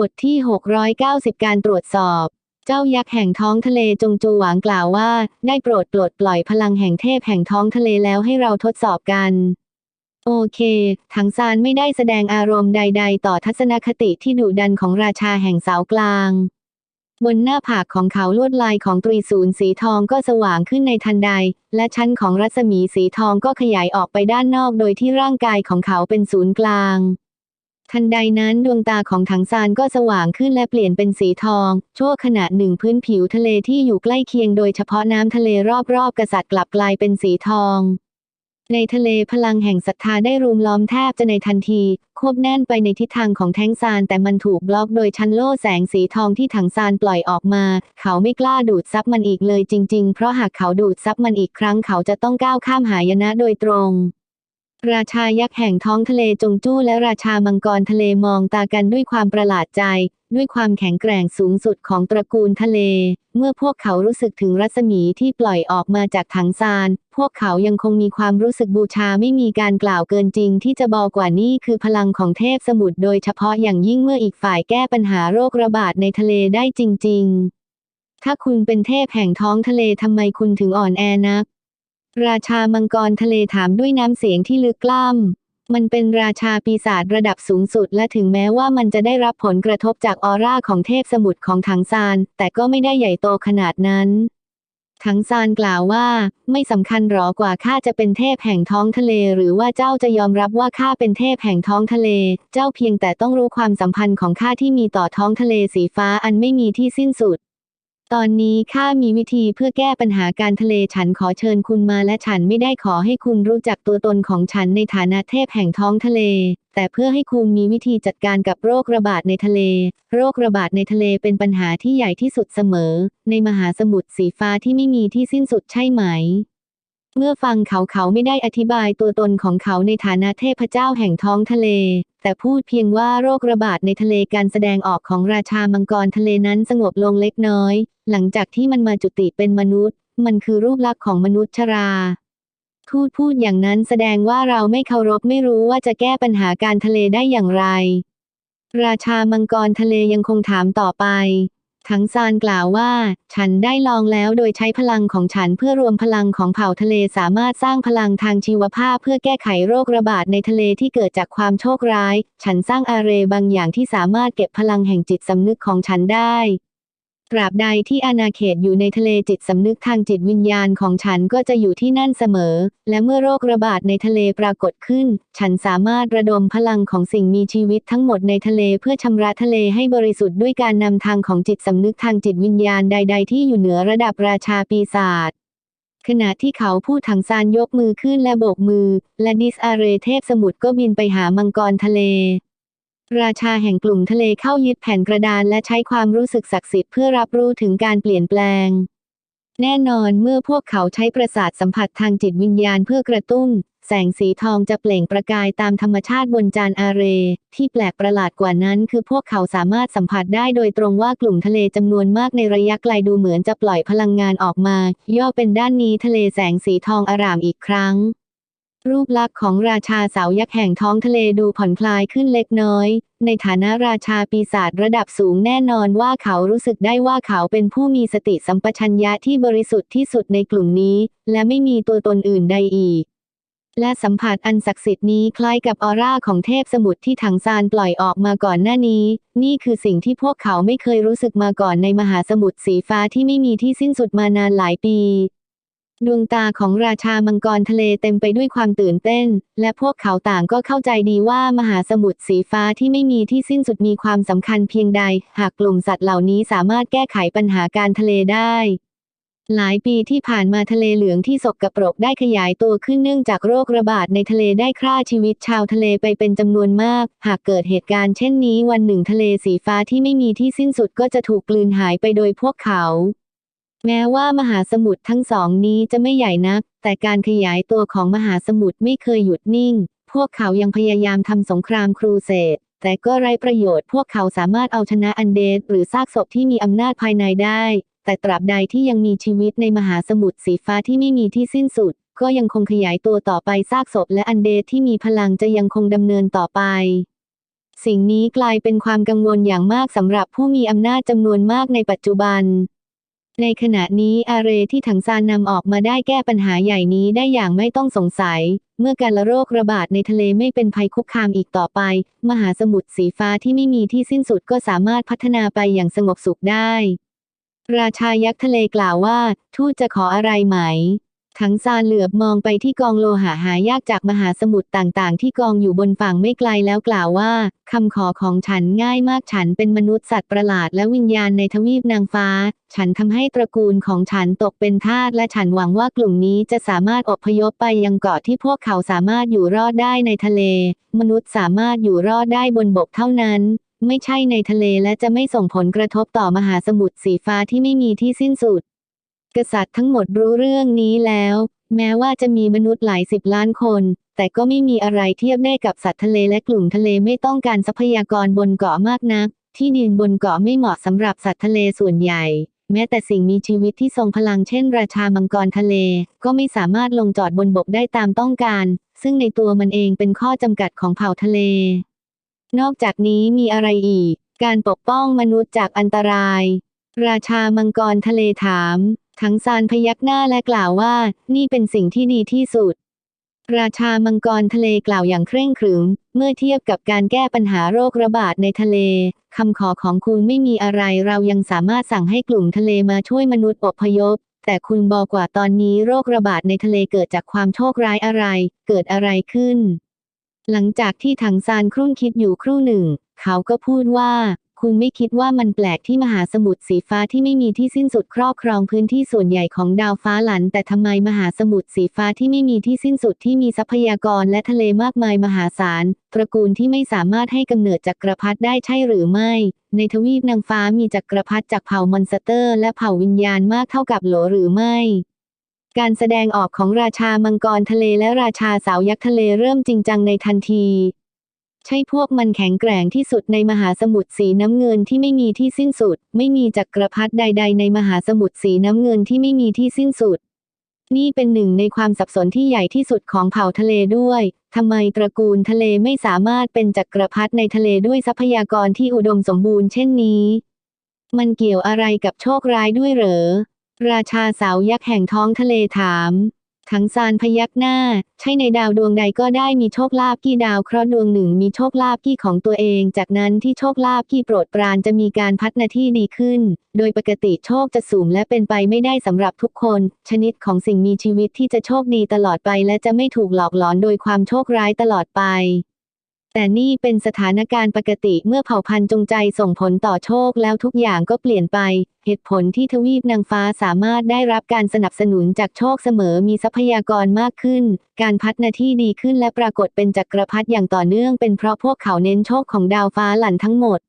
บทที่ 690 การตรวจสอบ เจ้ายักษ์แห่งท้องทะเลจงจูหวางกล่าวว่า ได้โปรดปลดปล่อยพลังแห่งเทพแห่งท้องทะเลแล้วให้เราทดสอบกัน โอเค ถังซานไม่ได้แสดงอารมณ์ใด ๆ ต่อทัศนคติที่ดุดันของราชาแห่งเสากลาง บนหน้าผากของเขาลวดลายของตรีศูนย์สีทองก็สว่างขึ้นในทันใด และชั้นของรัศมีสีทองก็ขยายออกไปด้านนอกโดยที่ร่างกายของเขาเป็นศูนย์กลาง ทันใดนั้นดวงตาของถังซานก็สว่างขึ้นและเปลี่ยนเป็นสีทอง ชั่วขณะหนึ่งพื้นผิวทะเลที่อยู่ใกล้เคียงโดยเฉพาะน้ำทะเลรอบๆ กษัตริย์กลับกลายเป็นสีทอง ในทะเลพลังแห่งศรัทธาได้รุมล้อมแทบจะในทันที ควบแน่นไปในทิศทางของแท้งซานแต่มันถูกบล็อกโดยชั้นโล่แสงสีทองที่ถังซานปล่อยออกมา เขาไม่กล้าดูดซับมันอีกเลยจริง ๆ เพราะหากเขาดูดซับมันอีกครั้งเขาจะต้องก้าวข้ามหายนะโดยตรง ราชายักษ์แห่งท้องทะเลจงจู้และราชามังกรทะเลมองตากันด้วยความประหลาดใจ ด้วยความแข็งแกร่งสูงสุดของตระกูลทะเล เมื่อพวกเขารู้สึกถึงรัศมีที่ปล่อยออกมาจากถังซาน พวกเขายังคงมีความรู้สึกบูชาไม่มีการกล่าวเกินจริงที่จะบอกว่านี่คือพลังของเทพสมุทรโดยเฉพาะอย่างยิ่งเมื่ออีกฝ่ายแก้ปัญหาโรคระบาดในทะเลได้จริง ๆ ถ้าคุณเป็นเทพแห่งท้องทะเลทำไมคุณถึงอ่อนแอนัก ราชามังกรทะเลถามด้วยน้ำเสียงที่ลึกกล้ำ มันเป็นราชาปีศาจระดับสูงสุดและถึงแม้ว่ามันจะได้รับผลกระทบจากออร่าของเทพสมุทรของถังซาน แต่ก็ไม่ได้ใหญ่โตขนาดนั้น ถังซานกล่าวว่า ไม่สำคัญหรอกว่าข้าจะเป็นเทพแห่งท้องทะเล หรือว่าเจ้าจะยอมรับว่าข้าเป็นเทพแห่งท้องทะเล เจ้าเพียงแต่ต้องรู้ความสัมพันธ์ของข้าที่มีต่อท้องทะเลสีฟ้าอันไม่มีที่สิ้นสุด ตอนนี้ข้ามีวิธีเพื่อแก้ปัญหาการทะเลฉันขอเชิญคุณมาและฉันไม่ได้ขอให้คุณรู้จักตัวตนของฉันในฐานะเทพแห่งท้องทะเล แต่เพื่อให้คุณมีวิธีจัดการกับโรคระบาดในทะเล โรคระบาดในทะเลเป็นปัญหาที่ใหญ่ที่สุดเสมอ ในมหาสมุทรสีฟ้าที่ไม่มีที่สิ้นสุดใช่ไหม เมื่อฟังเขาเขาไม่ได้อธิบายตัวตนของเขาในฐานะเทพเจ้าแห่งท้องทะเล แต่พูดเพียงว่าโรคระบาดในทะเลการแสดงออกของราชามังกรทะเลนั้นสงบลงเล็กน้อย หลังจากที่มันมาจุติเป็นมนุษย์ มันคือรูปลักษณ์ของมนุษย์ชราทูตพูดอย่างนั้นแสดงว่าเราไม่เคารพไม่รู้ว่าจะแก้ปัญหาการทะเลได้อย่างไร ราชามังกรทะเลยังคงถามต่อไป ทั้งซานกล่าวว่า ฉันได้ลองแล้วโดยใช้พลังของฉันเพื่อรวมพลังของเผ่าทะเลสามารถสร้างพลังทางชีวภาพเพื่อแก้ไขโรคระบาดในทะเลที่เกิดจากความโชคร้าย ฉันสร้างอาเรบางอย่างที่สามารถเก็บพลังแห่งจิตสำนึกของฉันได้ ตราบใดที่อาณาเขตอยู่ในทะเลจิตสำนึกทางจิตวิญญาณของฉันก็จะอยู่ที่นั่นเสมอ และเมื่อโรคระบาดในทะเลปรากฏขึ้น ฉันสามารถระดมพลังของสิ่งมีชีวิตทั้งหมดในทะเลเพื่อชำระทะเลให้บริสุทธิ์ด้วยการนำทางของจิตสำนึกทางจิตวิญญาณใด ๆ ที่อยู่เหนือระดับราชาปีศาจขณะที่เขาพูดถังซานยกมือขึ้นและโบกมือ และดิสอาเรเทพสมุทรก็บินไปหามังกรทะเล ราชาแห่งกลุ่มทะเลเข้ายึดแผ่นกระดานและใช้ความรู้สึกศักดิ์สิทธิ์เพื่อรับรู้ถึงการเปลี่ยนแปลง แน่นอนเมื่อพวกเขาใช้ประสาทสัมผัสทางจิตวิญญาณเพื่อกระตุ้น แสงสีทองจะเปล่งประกายตามธรรมชาติบนจานอาเร ที่แปลกประหลาดกว่านั้น คือพวกเขาสามารถสัมผัสได้โดยตรงว่ากลุ่มทะเลจำนวนมากในระยะไกลดูเหมือนจะปล่อยพลังงานออกมา ย่อเป็นด้านนี้ทะเลแสงสีทองอารามอีกครั้ง รูปลักษณ์ของราชาเสายักษ์แห่งท้องทะเลดูผ่อนคลายขึ้นเล็กน้อย ในฐานะราชาปีศาจระดับสูงแน่นอนว่าเขารู้สึกได้ว่าเขาเป็นผู้มีสติสัมปชัญญะที่บริสุทธิ์ที่สุดในกลุ่มนี้ และไม่มีตัวตนอื่นใดอีก และสัมผัสอันศักดิ์สิทธิ์นี้คล้ายกับออร่าของเทพสมุทรที่ถังซานปล่อยออกมาก่อนหน้านี้ นี่คือสิ่งที่พวกเขาไม่เคยรู้สึกมาก่อนในมหาสมุทรสีฟ้าที่ไม่มีที่สิ้นสุดมานานหลายปี ดวงตาของราชามังกรทะเลเต็มไปด้วยความตื่นเต้น และพวกเขาต่างก็เข้าใจดีว่ามหาสมุทรสีฟ้าที่ไม่มีที่สิ้นสุดมีความสำคัญเพียงใด หากกลุ่มสัตว์เหล่านี้สามารถแก้ไขปัญหาการทะเลได้ หลายปีที่ผ่านมาทะเลเหลืองที่สกปรกได้ขยายตัวขึ้นเนื่องจากโรคระบาดในทะเลได้ฆ่าชีวิตชาวทะเลไปเป็นจำนวนมาก หากเกิดเหตุการณ์เช่นนี้วันหนึ่งทะเลสีฟ้าที่ไม่มีที่สิ้นสุดก็จะถูกกลืนหายไปโดยพวกเขา แม้ว่ามหาสมุทรทั้งสองนี้จะไม่ใหญ่นัก แต่การขยายตัวของมหาสมุทรไม่เคยหยุดนิ่ง พวกเขายังพยายามทำสงครามครูเสดแต่ก็ไร้ประโยชน์พวกเขาสามารถเอาชนะอันเดดหรือซากศพที่มีอำนาจภายในได้ แต่ตราบใดที่ยังมีชีวิตในมหาสมุทรสีฟ้าที่ไม่มีที่สิ้นสุด ก็ยังคงขยายตัวต่อไปซากศพและอันเดดที่มีพลังจะยังคงดำเนินต่อไป สิ่งนี้กลายเป็นความกังวลอย่างมากสำหรับผู้มีอำนาจจำนวนมากในปัจจุบัน ในขณะนี้อาเรที่ถังซานนำออกมาได้แก้ปัญหาใหญ่นี้ได้อย่างไม่ต้องสงสัย เมื่อการละโรคระบาดในทะเลไม่เป็นภัยคุกคามอีกต่อไป มหาสมุทรสีฟ้าที่ไม่มีที่สิ้นสุดก็สามารถพัฒนาไปอย่างสงบสุขได้ ราชายักษ์ทะเลกล่าวว่า ทูตจะขออะไรไหม ถังซานเหลือบมองไปที่กองโลหะหายากจากมหาสมุทรต่างๆ ที่กองอยู่บนฝั่งไม่ไกลแล้วกล่าวว่าคำขอของฉันง่ายมากฉันเป็นมนุษย์สัตว์ประหลาดและวิญญาณในทวีปนางฟ้า ฉันทำให้ตระกูลของฉันตกเป็นทาสและฉันหวังว่ากลุ่มนี้จะสามารถอพยพไปยังเกาะที่พวกเขาสามารถอยู่รอดได้ในทะเล มนุษย์สามารถอยู่รอดได้บนบกเท่านั้นไม่ใช่ในทะเลและจะไม่ส่งผลกระทบต่อมหาสมุทรสีฟ้าที่ไม่มีที่สิ้นสุด กษัตริย์ทั้งหมดรู้เรื่องนี้แล้ว แม้ว่าจะมีมนุษย์หลายสิบล้านคน แต่ก็ไม่มีอะไรเทียบได้กับสัตว์ทะเลและกลุ่มทะเลไม่ต้องการทรัพยากรบนเกาะมากนัก ที่ดินบนเกาะไม่เหมาะสำหรับสัตว์ทะเลส่วนใหญ่ แม้แต่สิ่งมีชีวิตที่ทรงพลังเช่น ราชามังกรทะเล ก็ไม่สามารถลงจอดบนบกได้ตามต้องการ ซึ่งในตัวมันเองเป็นข้อจำกัดของเผ่าทะเล นอกจากนี้มีอะไรอีก การปกป้องมนุษย์จากอันตราย ราชามังกรทะเลถาม ทั้งซานพยักหน้าและกล่าวว่า นี่เป็นสิ่งที่ดีที่สุด ราชามังกรทะเลกล่าวอย่างเคร่งขรึม เมื่อเทียบกับการแก้ปัญหาโรคระบาดในทะเลคำขอของคุณไม่มีอะไรเรายังสามารถสั่งให้กลุ่มทะเลมาช่วยมนุษย์อพยพ แต่คุณบอกว่าตอนนี้โรคระบาดในทะเลเกิดจากความโชคร้ายอะไร เกิดอะไรขึ้น หลังจากที่ถังซานครุ่นคิดอยู่ครู่หนึ่ง เขาก็พูดว่า คุณไม่คิดว่ามันแปลกที่มหาสมุทรสีฟ้าที่ไม่มีที่สิ้นสุดครอบครองพื้นที่ส่วนใหญ่ของดาวฟ้าหลัน แต่ทำไมมหาสมุทรสีฟ้าที่ไม่มีที่สิ้นสุดที่มีทรัพยากรและทะเลมากมายมหาศาลตระกูลที่ไม่สามารถให้กำเนิดจักรพรรดิได้ใช่หรือไม่ ในทวีปนางฟ้ามีจักรพรรดิจากเผ่ามอนสเตอร์ และเผ่าวิญญาณมากเท่ากับโหลหรือไม่การแสดงออกของราชามังกรทะเลและราชาสาวยักษ์ทะเลเริ่มจริงจังในทันที ใช่พวกมันแข็งแกร่งที่สุดในมหาสมุทรสีน้ำเงินที่ไม่มีที่สิ้นสุด ไม่มีจักรพรรดิใด ๆ ในมหาสมุทรสีน้ำเงินที่ไม่มีที่สิ้นสุด นี่เป็นหนึ่งในความสับสนที่ใหญ่ที่สุดของเผ่าทะเลด้วยทำไมตระกูลทะเลไม่สามารถเป็นจักรพรรดิในทะเลด้วยทรัพยากรที่อุดมสมบูรณ์เช่นนี้ มันเกี่ยวอะไรกับโชคร้ายด้วยเหรอ ราชาสาวยักษ์แห่งท้องทะเลถาม ขังซานพยักหน้า ใช่ในดาวดวงใดก็ได้มีโชคลาภกี่ดาวเคราะห์ดวงหนึ่งมีโชคลาภกี่ของตัวเอง จากนั้นที่โชคลาภกี่โปรดปรานจะมีการพัฒนาที่ดีขึ้น โดยปกติโชคจะสูงและเป็นไปไม่ได้สำหรับทุกคน ชนิดของสิ่งมีชีวิตที่จะโชคดีตลอดไปและจะไม่ถูกหลอกหลอนโดยความโชคร้ายตลอดไป แต่นี่เป็นสถานการณ์ปกติเมื่อเผ่าพันธุ์จงใจส่งผลต่อโชคแล้วทุกอย่างก็เปลี่ยนไป เหตุผลที่ทวีปนางฟ้าสามารถได้รับการสนับสนุนจากโชคเสมอมีทรัพยากรมากขึ้น การพัฒนาที่ดีขึ้นและปรากฏเป็นจักรพรรดิอย่างต่อเนื่องเป็นเพราะพวกเขาเน้นโชคของดาวฟ้าหลั่นทั้งหมด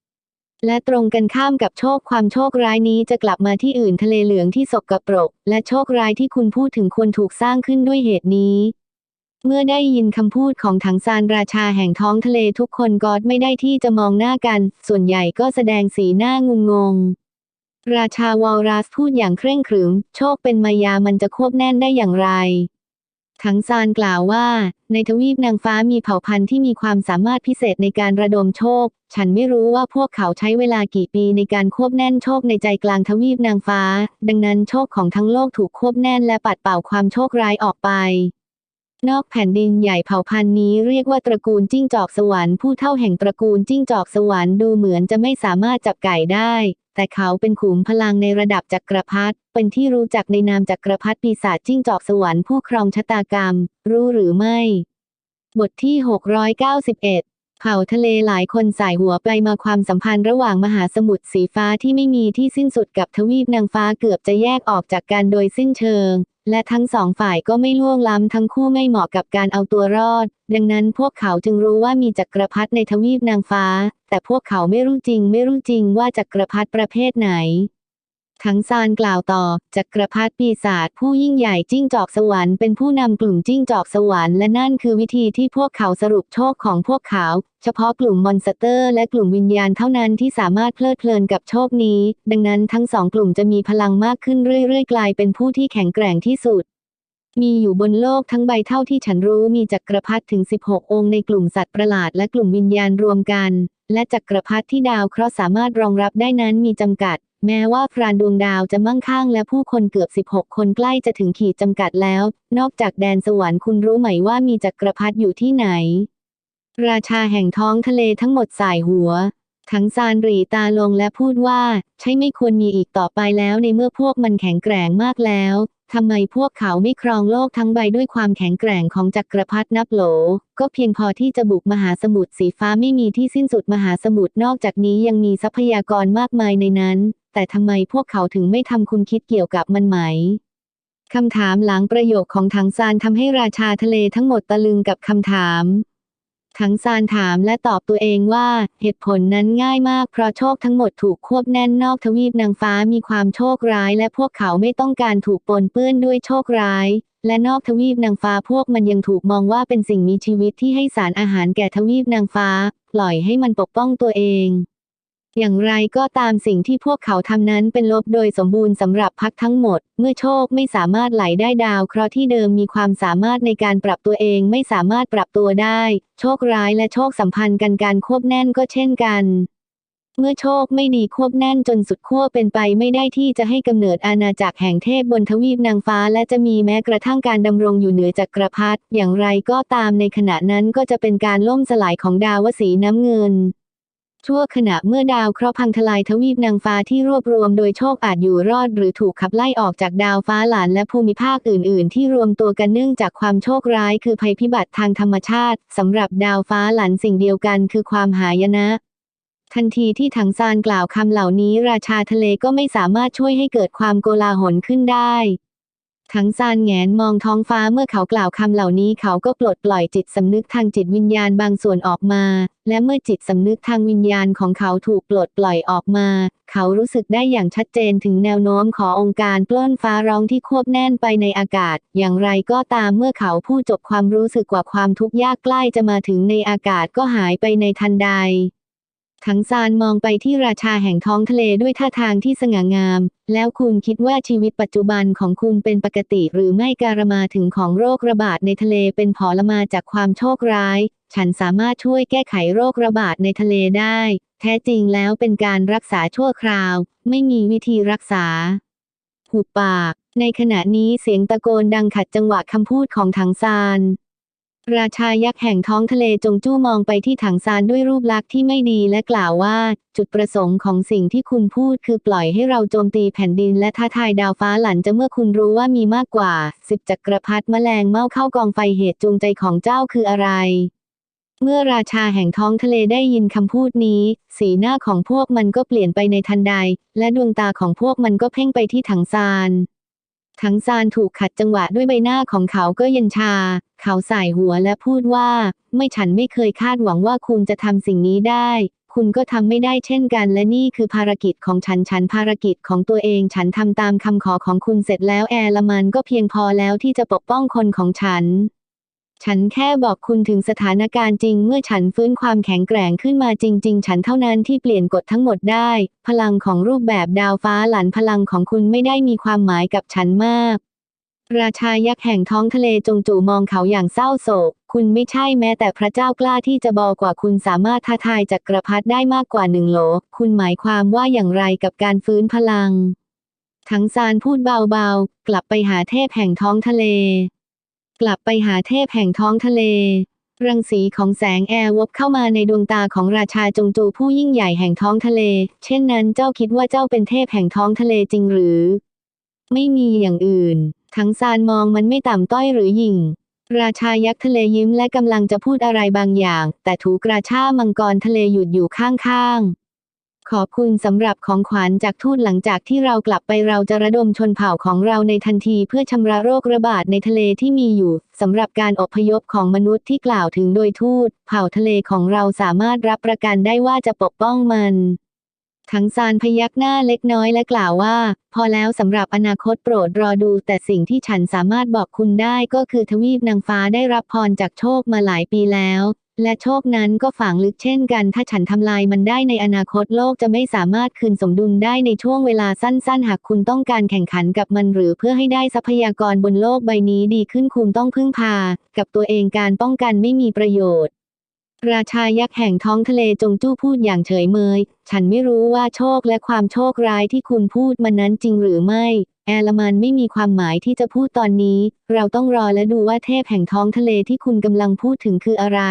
และตรงกันข้ามกับโชคความโชคร้ายนี้จะกลับมาที่อื่นทะเลเหลืองที่สกปรก และโชคร้ายที่คุณพูดถึงควรถูกสร้างขึ้นด้วยเหตุนี้ เมื่อได้ยินคำพูดของถังซานราชาแห่งท้องทะเลทุกคนกอดไม่ได้ที่จะมองหน้ากัน ส่วนใหญ่ก็แสดงสีหน้างุนงง ราชาวอลรัสพูดอย่างเคร่งขรึม โชคเป็นมายามันจะควบแน่นได้อย่างไร ถังซานกล่าวว่า ในทวีปนางฟ้ามีเผ่าพันธุ์ที่มีความสามารถพิเศษในการระดมโชค ฉันไม่รู้ว่าพวกเขาใช้เวลากี่ปีในการควบแน่นโชคในใจกลางทวีปนางฟ้า ดังนั้นโชคของทั้งโลกถูกควบแน่นและปัดเป่าความโชคร้ายออกไป นอกแผ่นดินใหญ่เผ่าพันธุ์นี้เรียกว่าตระกูลจิ้งจอกสวรรค์ผู้เท่าแห่งตระกูลจิ้งจอกสวรรค์ดูเหมือนจะไม่สามารถจับไก่ได้ แต่เขาเป็นขุมพลังในระดับจักรพรรดิเป็นที่รู้จักในนามจักรพรรดิปีศาจจิ้งจอกสวรรค์ผู้ครองชะตากรรม รู้หรือไม่ บทที่ 691เผ่าทะเลหลายคนสายหัวไปมาความสัมพันธ์ระหว่างมหาสมุทรสีฟ้าที่ไม่มีที่สิ้นสุดกับทวีปนางฟ้าเกือบจะแยกออกจากกันโดยสิ้นเชิง และทั้งสองฝ่ายก็ไม่ล่วงล้ำทั้งคู่ไม่เหมาะกับการเอาตัวรอด ดังนั้นพวกเขาจึงรู้ว่ามีจักรพรรดิในทวีปนางฟ้า แต่พวกเขาไม่รู้จริงไม่รู้จริงว่าจักรพรรดิประเภทไหน ทั้งซานกล่าวต่อจักรพรรดิปีศาจผู้ยิ่งใหญ่จิ้งจอกสวรรค์เป็นผู้นำกลุ่มจิ้งจอกสวรรค์และนั่นคือวิธีที่พวกเขาสรุปโชคของพวกเขา เฉพาะกลุ่มมอนสเตอร์ และกลุ่มวิญญาณเท่านั้นที่สามารถเพลิดเพลินกับโชคนี้ ดังนั้นทั้งสองกลุ่มจะมีพลังมากขึ้นเรื่อยๆ กลายเป็นผู้ที่แข็งแกร่งที่สุดมีอยู่บนโลกทั้งใบเท่าที่ฉันรู้มีจักรพรรดิถึง 16 องค์ในกลุ่มสัตว์ประหลาดและกลุ่มวิญญาณรวมกัน และจักรพรรดิที่ดาวเคราะห์สามารถรองรับได้นั้นมีจำกัด แม้ว่าพรานดวงดาวจะมั่งคั่งและผู้คนเกือบ 16 คนใกล้จะถึงขีดจำกัดแล้ว นอกจากแดนสวรรค์คุณรู้ไหมว่ามีจักรพรรดิอยู่ที่ไหน ราชาแห่งท้องทะเลทั้งหมดสายหัว ทั้งซานรีตาลงและพูดว่า ใช่ไม่ควรมีอีกต่อไปแล้วในเมื่อพวกมันแข็งแกร่งมากแล้วทำไมพวกเขาไม่ครองโลกทั้งใบด้วยความแข็งแกร่งของจักรพรรดินับโหล ก็เพียงพอที่จะบุกมหาสมุทรสีฟ้าไม่มีที่สิ้นสุดมหาสมุทรนอกจากนี้ยังมีทรัพยากรมากมายในนั้น แต่ทำไมพวกเขาถึงไม่ทำคุณคิดเกี่ยวกับมันไหมคำถามหลังประโยคของถังซานทำให้ราชาทะเลทั้งหมดตะลึงกับคำถามทั้งซานถามและตอบตัวเองว่าเหตุผลนั้นง่ายมากเพราะโชคทั้งหมดถูกควบแน่นนอกทวีปนางฟ้ามีความโชคร้าย และพวกเขาไม่ต้องการถูกปนเปื้อนด้วยโชคร้าย และนอกทวีปนางฟ้าพวกมันยังถูกมองว่าเป็นสิ่งมีชีวิตที่ให้สารอาหารแก่ทวีปนางฟ้า ปล่อยให้มันปกป้องตัวเอง อย่างไรก็ตามสิ่งที่พวกเขาทำนั้นเป็นลบโดยสมบูรณ์สำหรับพักทั้งหมด เมื่อโชคไม่สามารถไหลได้ดาวเคราะห์ที่เดิมมีความสามารถในการปรับตัวเองไม่สามารถปรับตัวได้ โชคร้ายและโชคสัมพันธ์กันการควบแน่นก็เช่นกัน เมื่อโชคไม่ดีควบแน่นจนสุดขั้วเป็นไปไม่ได้ที่จะให้กำเนิดอาณาจักรแห่งเทพบนทวีปนางฟ้า และจะมีแม้กระทั่งการดำรงอยู่เหนือจักรพรรดิอย่างไรก็ตามในขณะนั้นก็จะเป็นการล่มสลายของดาวสีน้ำเงิน ชั่วขณะเมื่อดาวเคราะห์พังทลายทวีปนางฟ้าที่รวบรวมโดยโชคอาจอยู่รอดหรือถูกขับไล่ออกจากดาวฟ้าหลานและภูมิภาคอื่น ๆ ที่รวมตัวกันเนื่องจากความโชคร้ายคือภัยพิบัติทางธรรมชาติสำหรับดาวฟ้าหลานสิ่งเดียวกันคือความหายนะทันทีที่ถังซานกล่าวคำเหล่านี้ ราชาทะเลก็ไม่สามารถช่วยให้เกิดความโกลาหลขึ้นได้ ทั้งซานแงนมองท้องฟ้าเมื่อเขากล่าวคำเหล่านี้เขาก็ปลดปล่อยจิตสำนึกทางจิตวิญญาณบางส่วนออกมา และเมื่อจิตสำนึกทางวิญญาณของเขาถูกปลดปล่อยออกมา เขารู้สึกได้อย่างชัดเจนถึงแนวโน้มขององค์การปล้นฟ้าร้องที่ควบแน่นไปในอากาศ อย่างไรก็ตามเมื่อเขาพูดจบความรู้สึกว่าความทุกข์ยากใกล้จะมาถึงในอากาศก็หายไปในทันใดทั้งซานมองไปที่ราชาแห่งท้องทะเลด้วยท่าทางที่สง่างาม แล้วคุณคิดว่าชีวิตปัจจุบันของคุณเป็นปกติหรือไม่การมาถึงของโรคระบาดในทะเลเป็นผลมาจากความโชคร้าย ฉันสามารถช่วยแก้ไขโรคระบาดในทะเลได้ แท้จริงแล้วเป็นการรักษาชั่วคราว ไม่มีวิธีรักษา หุบปาก ในขณะนี้เสียงตะโกนดังขัดจังหวะคำพูดของถังซาน ราชายักษ์แห่งท้องทะเลจงจู้มองไปที่ถังซานด้วยรูปลักษณ์ที่ไม่ดีและกล่าวว่า จุดประสงค์ของสิ่งที่คุณพูดคือปล่อยให้เราโจมตีแผ่นดินและท้าทายดาวฟ้าหลันจะเมื่อคุณรู้ว่ามีมากกว่าสิบจักรพรรดิแมลงเม่าเข้ากองไฟเหตุจูงใจของเจ้าคืออะไร เมื่อราชาแห่งท้องทะเลได้ยินคำพูดนี้ สีหน้าของพวกมันก็เปลี่ยนไปในทันใด และดวงตาของพวกมันก็เพ่งไปที่ถังซาน ขังซานถูกขัดจังหวะด้วยใบหน้าของเขาก็เย็นชา เขาสายหัวและพูดว่า ไม่ฉันไม่เคยคาดหวังว่าคุณจะทำสิ่งนี้ได้ คุณก็ทำไม่ได้เช่นกัน และนี่คือภารกิจของฉันฉันภารกิจของตัวเองฉันทำตามคำขอของคุณเสร็จแล้วแอร์ลมันก็เพียงพอแล้วที่จะปกป้องคนของฉัน ฉันแค่บอกคุณถึงสถานการณ์จริง เมื่อฉันฟื้นความแข็งแกร่งขึ้นมาจริง ๆ ฉันเท่านั้นที่เปลี่ยนกฎทั้งหมดได้ พลังของรูปแบบดาวฟ้าหลันพลังของคุณไม่ได้มีความหมายกับฉันมาก ราชายักษ์แห่งท้องทะเลจงจู่มองเขาอย่างเศร้าโศก คุณไม่ใช่แม้แต่พระเจ้ากล้าที่จะบอกว่าคุณสามารถท้าทายจักรพรรดิได้มากกว่าหนึ่งโหล คุณหมายความว่าอย่างไรกับการฟื้นพลัง ทั้งซานพูดเบาๆ กลับไปหาเทพแห่งท้องทะเล กลับไปหาเทพแห่งท้องทะเล รังสีของแสงแอร์วบเข้ามาในดวงตาของราชาจงจูผู้ยิ่งใหญ่แห่งท้องทะเล เช่นนั้นเจ้าคิดว่าเจ้าเป็นเทพแห่งท้องทะเลจริงหรือ ไม่มีอย่างอื่น ทั้งซานมองมันไม่ต่ำต้อยหรือหยิ่งราชายักษ์ทะเลยิ้มและกำลังจะพูดอะไรบางอย่าง แต่ถูกราชามังกรทะเลหยุดอยู่ข้างๆ ขอบคุณสำหรับของขวัญจากทูตหลังจากที่เรากลับไปเราจะระดมชนเผ่าของเราในทันทีเพื่อชำระโรคระบาดในทะเลที่มีอยู่สำหรับการอพยพของมนุษย์ที่กล่าวถึงโดยทูต เผ่าทะเลของเราสามารถรับประกันได้ว่าจะปกป้องมันทั้งซานพยักหน้าเล็กน้อยและกล่าวว่า พอแล้วสำหรับอนาคตโปรดรอดู แต่สิ่งที่ฉันสามารถบอกคุณได้ก็คือทวีปนางฟ้าได้รับพรจากโชคมาหลายปีแล้ว และโชคนั้นก็ฝังลึกเช่นกัน ถ้าฉันทำลายมันได้ในอนาคตโลกจะไม่สามารถคืนสมดุลได้ในช่วงเวลาสั้นๆ หากคุณต้องการแข่งขันกับมันหรือเพื่อให้ได้ทรัพยากรบนโลกใบนี้ดีขึ้นคุณต้องพึ่งพา กับตัวเองการป้องกันไม่มีประโยชน์ ราชายักษ์แห่งท้องทะเลจงจู้พูดอย่างเฉยเมย ฉันไม่รู้ว่าโชคและความโชคร้ายที่คุณพูดมันนั้นจริงหรือไม่ แอลมันไม่มีความหมายที่จะพูดตอนนี้ เราต้องรอและดูว่าเทพแห่งท้องทะเลที่คุณกำลังพูดถึงคืออะไร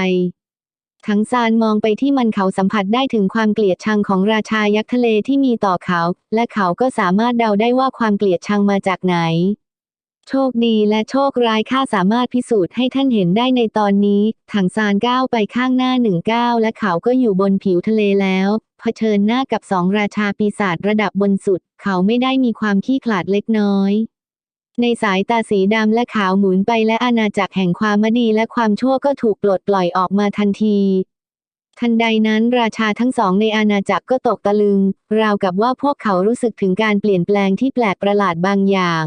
ทั้งซานมองไปที่มันเขาสัมผัสได้ถึงความเกลียดชังของราชายักษ์ทะเลที่มีต่อเขา และเขาก็สามารถเดาได้ว่าความเกลียดชังมาจากไหน โชคดีและโชคร้ายข้าสามารถพิสูจน์ให้ท่านเห็นได้ในตอนนี้ ถังซานก้าวไปข้างหน้าหนึ่งก้าวและเขาก็อยู่บนผิวทะเลแล้ว เผชิญหน้ากับสองราชาปีศาจระดับบนสุด เขาไม่ได้มีความขี้ขลาดเล็กน้อย ในสายตาสีดำและขาวหมุนไปและอาณาจักรแห่งความมดีและความชั่วก็ถูกปลดปล่อยออกมาทันที ทันใดนั้นราชาทั้งสองในอาณาจักรก็ตกตะลึง ราวกับว่าพวกเขารู้สึกถึงการเปลี่ยนแปลงที่แปลกประหลาดบางอย่าง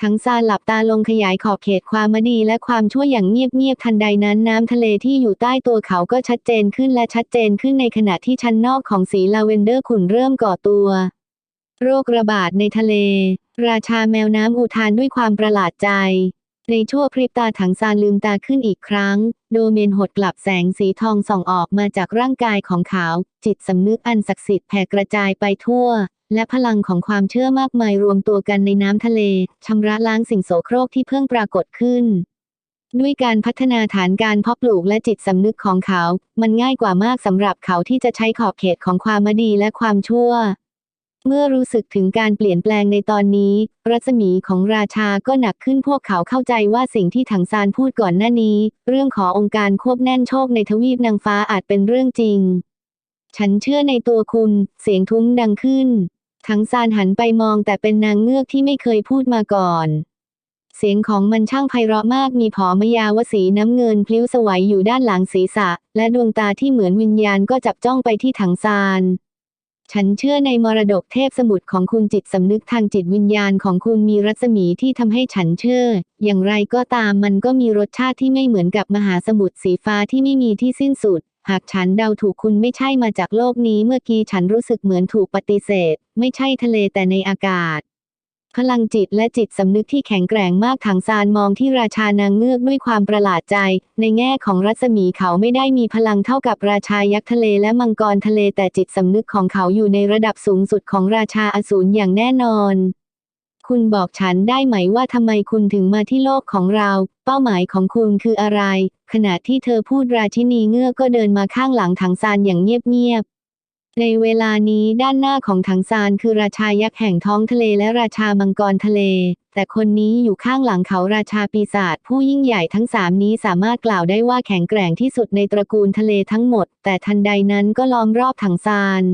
ทั้งซาหลับตาลงขยายขอบเขตความมดีและความชั่วอย่างเงียบๆทันใดนั้นน้ำทะเลที่อยู่ใต้ตัวเขาก็ชัดเจนขึ้นและชัดเจนขึ้นในขณะที่ชั้นนอกของสีลาเวนเดอร์ขุ่นเริ่มก่อตัว โรคระบาดในทะเล ราชาแมวน้ำอุทานด้วยความประหลาดใจ ในชั่วพริบตาถังซานลืมตาขึ้นอีกครั้ง โดเมนหดกลับแสงสีทองส่องออกมาจากร่างกายของเขา จิตสำนึกอันศักดิ์สิทธิ์แผ่กระจายไปทั่ว และพลังของความเชื่อมากมายรวมตัวกันในน้ำทะเลชำระล้างสิ่งโสโครกที่เพิ่งปรากฏขึ้น ด้วยการพัฒนาฐานการเพาะปลูกและจิตสำนึกของเขา มันง่ายกว่ามากสำหรับเขาที่จะใช้ขอบเขตของความมดีและความชั่ว เมื่อรู้สึกถึงการเปลี่ยนแปลงในตอนนี้ รัศมีของราชาก็หนักขึ้นพวกเขาเข้าใจว่าสิ่งที่ถังซานพูดก่อนหน้านี้ เรื่องขอองค์การควบแน่นโชคในทวีปนางฟ้าอาจเป็นเรื่องจริง ฉันเชื่อในตัวคุณ เสียงทุ้มดังขึ้น ทั้งซานหันไปมองแต่เป็นนางเงือกที่ไม่เคยพูดมาก่อน เสียงของมันช่างไพเราะมากมีผอมยาวสีน้ำเงินพลิ้วสวัยอยู่ด้านหลังศีรษะ และดวงตาที่เหมือนวิญญาณก็จับจ้องไปที่ถังซานฉันเชื่อในมรดกเทพสมุทรของคุณจิตสำนึกทางจิตวิญญาณของคุณมีรัศมีที่ทำให้ฉันเชื่อ อย่างไรก็ตามมันก็มีรสชาติที่ไม่เหมือนกับมหาสมุทรสีฟ้าที่ไม่มีที่สิ้นสุด หากฉันเดาถูกคุณไม่ใช่มาจากโลกนี้เมื่อกี้ฉันรู้สึกเหมือนถูกปฏิเสธ ไม่ใช่ทะเลแต่ในอากาศ พลังจิตและจิตสำนึกที่แข็งแกร่งมากถังซานมองที่ราชานางเงือกด้วยความประหลาดใจ ในแง่ของรัศมีเขาไม่ได้มีพลังเท่ากับราชายักษ์ทะเลและมังกรทะเลแต่จิตสำนึกของเขาอยู่ในระดับสูงสุดของราชาอสูรอย่างแน่นอน คุณบอกฉันได้ไหมว่าทำไมคุณถึงมาที่โลกของเรา เป้าหมายของคุณคืออะไร ขณะที่เธอพูดราชินีเงือกก็เดินมาข้างหลังถังซานอย่างเงียบๆ ในเวลานี้ด้านหน้าของถังซานคือราชายักษ์แห่งท้องทะเลและราชามังกรทะเล แต่คนนี้อยู่ข้างหลังเขาราชาปีศาจผู้ยิ่งใหญ่ทั้งสามนี้สามารถกล่าวได้ว่าแข็งแกร่งที่สุดในตระกูลทะเลทั้งหมด แต่ทันใดนั้นก็ล้อมรอบถังซาน